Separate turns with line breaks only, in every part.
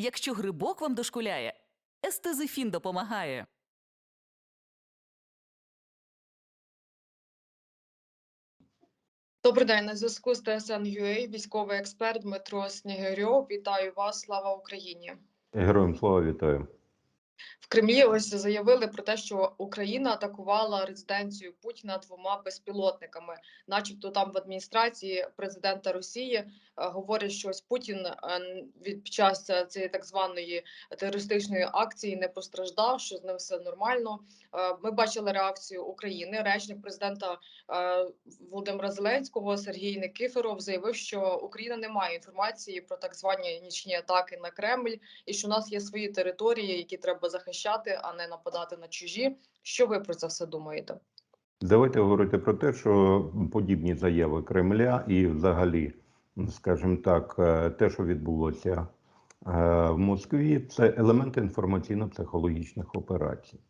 Якщо грибок вам дошкуляє, естезифін допомагає.
Добрий день, на зв'язку з ТСН.UA, військовий експерт Дмитро Снігирьов. Вітаю вас, слава Україні!
Героям слава вітаю.
В Кремлі ось заявили про те, що Україна атакувала резиденцію Путіна двома безпілотниками, начебто там в адміністрації президента Росії е, говорять, що ось Путін е, від під час е, цієї так званої терористичної акції не постраждав, що з ним все нормально. Ми бачили реакцію України. Речник президента Володимира Зеленського Сергій Никифоров заявив, що Україна не має інформації про так звані нічні атаки на Кремль, і що у нас є свої території, які треба захищати, а не нападати на чужі. Що ви про це все думаєте?
Давайте говорити про те, що подібні заяви Кремля і, взагалі, скажімо так, е, те, що відбулося е, в Москві, це елемент інформаційно-психологічних операцій,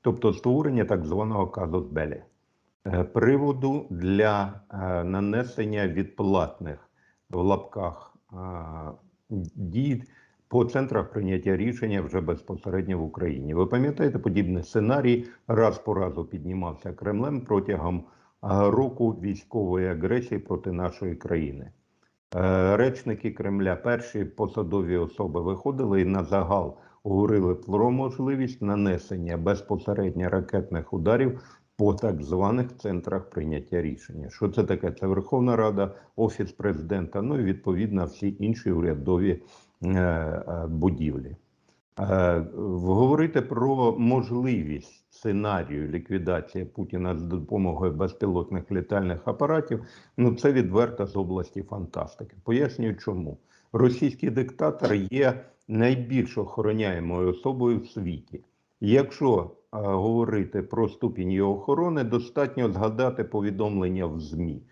тобто створення так званого казус белі, е, приводу для нанесення відплатних в лапках дій по центрах прийняття рішення вже безпосередньо в Україні. Ви пам'ятаєте, подібний сценарій раз по разу піднімався Кремлем протягом року військової агресії проти нашої країни. Е, Речники Кремля, перші посадові особи виходили і на загал говорили про можливість нанесення безпосередньо ракетних ударів по так званих центрах прийняття рішення. Що це таке? Це Верховна Рада, Офіс президента, ну і відповідно всі інші урядові е, е, будівлі. Е, Говорити про можливість сценарію ліквідації Путіна з допомогою безпілотних літальних апаратів, ну це відверто з області фантастики. Пояснюю, чому російський диктатор є найбільш охороняємою особою в світі. Якщо говорити про ступінь його охорони, достатньо згадати повідомлення в ЗМІ.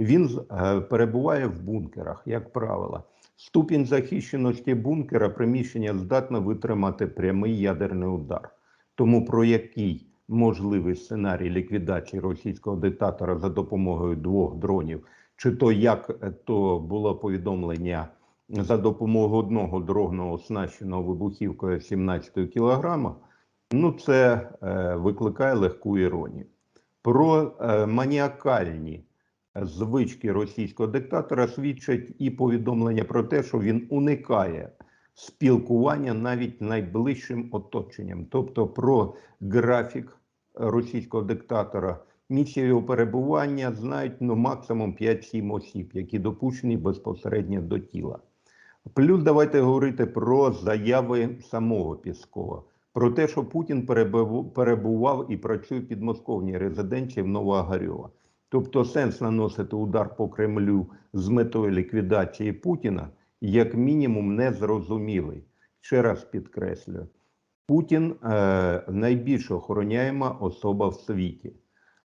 Він е, перебуває в бункерах, як правило. Ступінь захищеності бункера приміщення здатне витримати прямий ядерний удар. Тому про який можливий сценарій ліквідації російського диктатора за допомогою двох дронів, чи то як е, то було повідомлення за допомогою одного дрону, оснащеного вибухівкою 17 кілограма, ну це е, викликає легку іронію. Про е, маніакальні звички російського диктатора свідчать і повідомлення про те, що він уникає спілкування навіть найближчим оточенням, тобто про графік російського диктатора. Місце його перебування знають ну, максимум 5-7 осіб, які допущені безпосередньо до тіла. Плюс давайте говорити про заяви самого Піскова, про те, що Путін перебував і працює в підмосковній резиденції в Новоагарьова. Тобто сенс наносити удар по Кремлю з метою ліквідації Путіна, як мінімум, незрозумілий. Ще раз підкреслюю, Путін е, найбільш охороняєма особа в світі.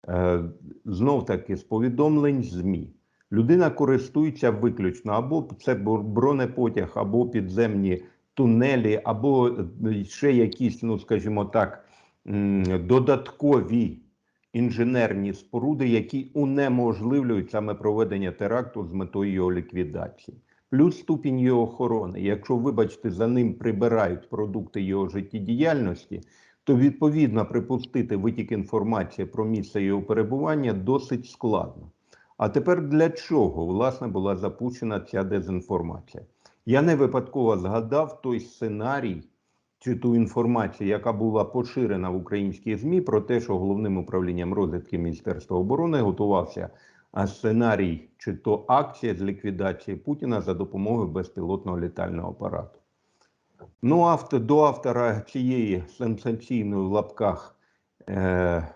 Е, знов таки, з повідомлень ЗМІ. Людина користується виключно або це бронепотяг, або підземні тунелі, або е, ще якісь, ну скажімо так, додаткові інженерні споруди, які унеможливлюють саме проведення теракту з метою його ліквідації. Плюс ступінь його охорони. Якщо, вибачте, за ним прибирають продукти його життєдіяльності, то відповідно припустити витік інформації про місце його перебування досить складно. А тепер для чого власне була запущена ця дезінформація? Я не випадково згадав той сценарій чи ту інформацію, яка була поширена в українській ЗМІ, про те, що головним управлінням розвідки Міністерства оборони готувався сценарій чи то акція з ліквідації Путіна за допомогою безпілотного літального апарату. Ну, авто, до автора цієї сенсаційної в лапках, е,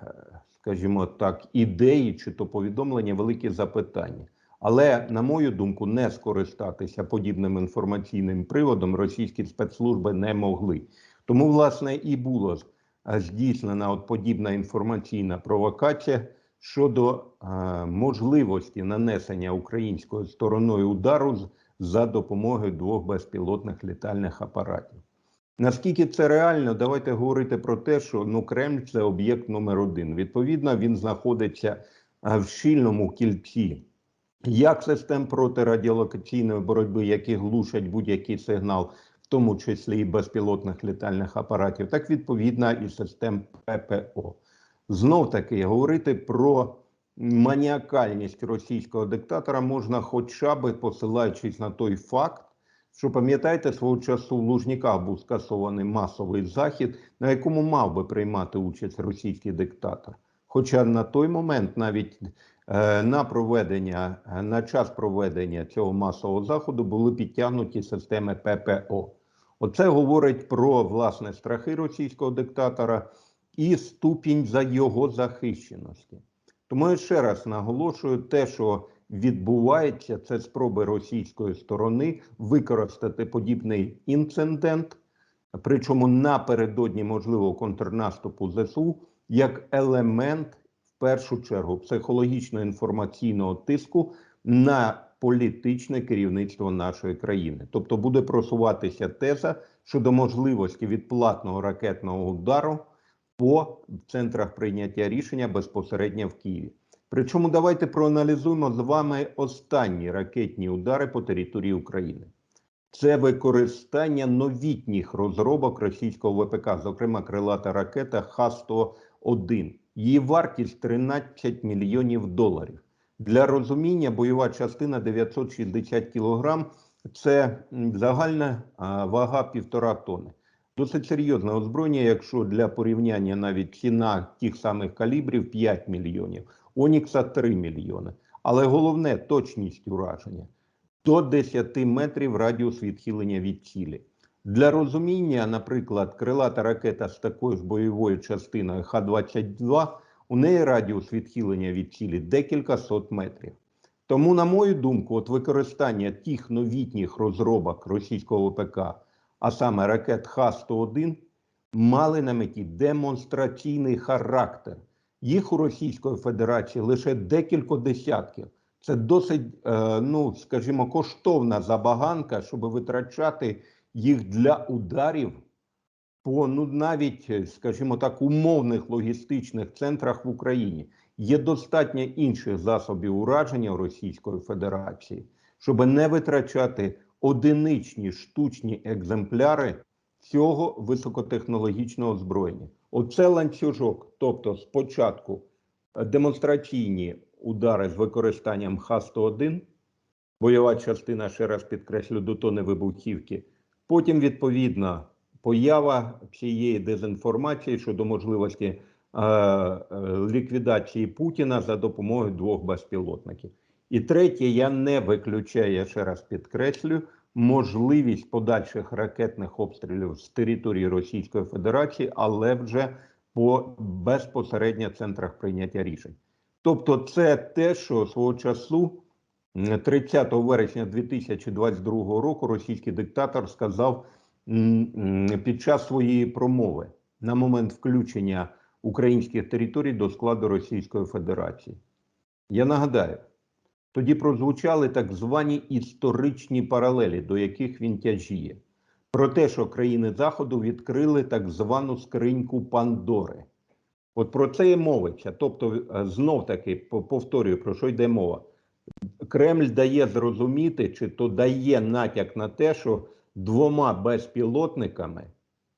скажімо так, ідеї чи то повідомлення великі запитання. Але, на мою думку, не скористатися подібним інформаційним приводом російські спецслужби не могли. Тому, власне, і було е, здійснена от подібна інформаційна провокація щодо е, можливості нанесення українською стороною удару за допомогою двох безпілотних літальних апаратів. Наскільки це реально, давайте говорити про те, що ну Кремль це об'єкт номер один. Відповідно, він знаходиться е, в щільному кільці як систем протирадіолокаційної боротьби, які глушать будь-який сигнал, в тому числі і безпілотних літальних апаратів, так відповідно і систем ППО. Знов таки говорити про маніакальність російського диктатора можна, хоча би посилаючись на той факт, що пам'ятаєте, свого часу в Лужніках був скасований масовий захід, на якому мав би приймати участь російський диктатор. Хоча на той момент навіть на проведення е, на час проведення цього масового заходу були підтягнуті системи ППО. Оце говорить про власне страхи російського диктатора і ступінь за його захищеності. Тому я ще раз наголошую, те, що відбувається, це спроби російської сторони використати подібний інцидент, причому напередодні можливого контрнаступу ЗСУ, як елемент першу чергу психологічно-інформаційного тиску на політичне керівництво нашої країни. Тобто буде просуватися теза щодо можливості відплатного ракетного удару по центрах прийняття рішення безпосередньо в Києві. Причому давайте проаналізуємо з вами останні ракетні удари по території України. Це використання новітніх розробок російського ВПК, зокрема крилата ракета Х-101. Її вартість 13 мільйонів доларів. Для розуміння бойова частина 960 кілограм – це загальна вага півтора тонни. Досить серйозне озброєння, якщо для порівняння навіть ціна тих самих калібрів 5 мільйонів, Онікса 3 мільйони. Але головне точність ураження до 10 метрів радіус відхилення від цілі. Для розуміння, наприклад, крилата ракета з такою ж бойовою частиною Х-22, у неї радіус відхилення від цілі декілька сот метрів. Тому, на мою думку, от використання тих новітніх розробок російського ВПК, а саме ракет Х-101, мали на меті демонстраційний характер. Їх у Російської Федерації лише декілька десятків. Це досить, е, ну скажімо, коштовна забаганка, щоб витрачати їх для ударів по ну навіть, е, скажімо так, умовних логістичних центрах в Україні. Є достатньо інших засобів ураження Російської Федерації, щоб не витрачати одиничні штучні екземпляри цього високотехнологічного озброєння. Оце ланцюжок, тобто спочатку е, демонстраційні удари з використанням Х-101, бойова частина, ще раз підкреслю, до тони вибухівки. Потім, відповідно, поява цієї дезінформації щодо можливості е, е, ліквідації Путіна за допомогою двох безпілотників. І третє, я не виключаю, я ще раз підкреслю, можливість подальших ракетних обстрілів з території Російської Федерації, але вже по безпосередньо центрах прийняття рішень. Тобто, це те, що свого часу, 30 вересня 2022 року, російський диктатор сказав під час своєї промови на момент включення українських територій до складу Російської Федерації. Я нагадаю, тоді прозвучали так звані історичні паралелі, до яких він тяжіє. Про те, що країни Заходу відкрили так звану скриньку Пандори. От про це і мовиться. Тобто, знов таки повторюю, про що йде мова. Кремль дає зрозуміти, чи то дає натяк на те, що двома безпілотниками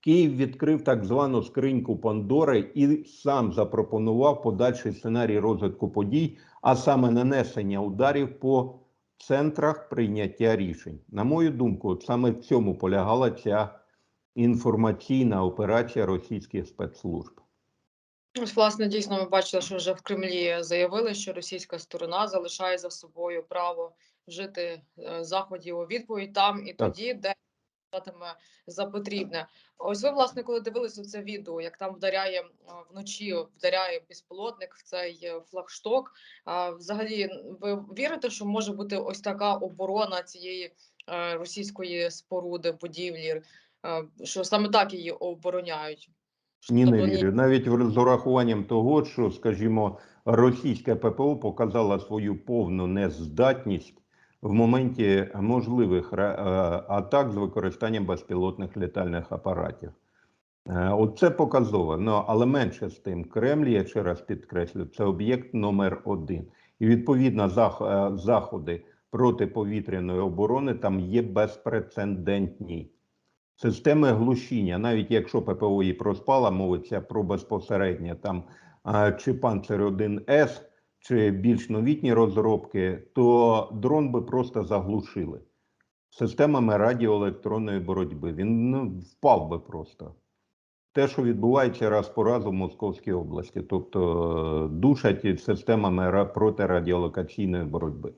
Київ відкрив так звану скриньку Пандори і сам запропонував подальший сценарій розвитку подій, а саме нанесення ударів по центрах прийняття рішень. На мою думку, саме в цьому полягала ця інформаційна операція російських спецслужб.
Ось, власне, дійсно, ми бачили, що вже в Кремлі заявили, що російська сторона залишає за собою право вжити е, заходів у відповідь там і тоді, де вважатиме за потрібне. Ось ви, власне, коли дивилися це відео, як там вдаряє вночі, вдаряє безпілотник в цей е, флагшток. Взагалі, ви вірите, що може бути ось така оборона цієї е, російської споруди, будівлі, що саме так її обороняють?
Ні, не
Тобто
вірю. Навіть з урахуванням того, що, скажімо, російське ППО показало свою повну нездатність в моменті можливих е, атак з використанням безпілотних літальних апаратів. Е, Оце показово. Ну, але менше з тим, Кремль, я ще раз підкреслю, це об'єкт номер один. І відповідно е, заходи протиповітряної оборони там є безпрецедентні. Системи глушіння, навіть якщо ППО і проспала, мовиться про безпосереднє там чи Панцер 1С, чи більш новітні розробки, то дрон би просто заглушили системами радіоелектронної боротьби. Він ну, впав би просто. Те, що відбувається раз по разу в Московській області, тобто душать системами ра- протирадіолокаційної боротьби.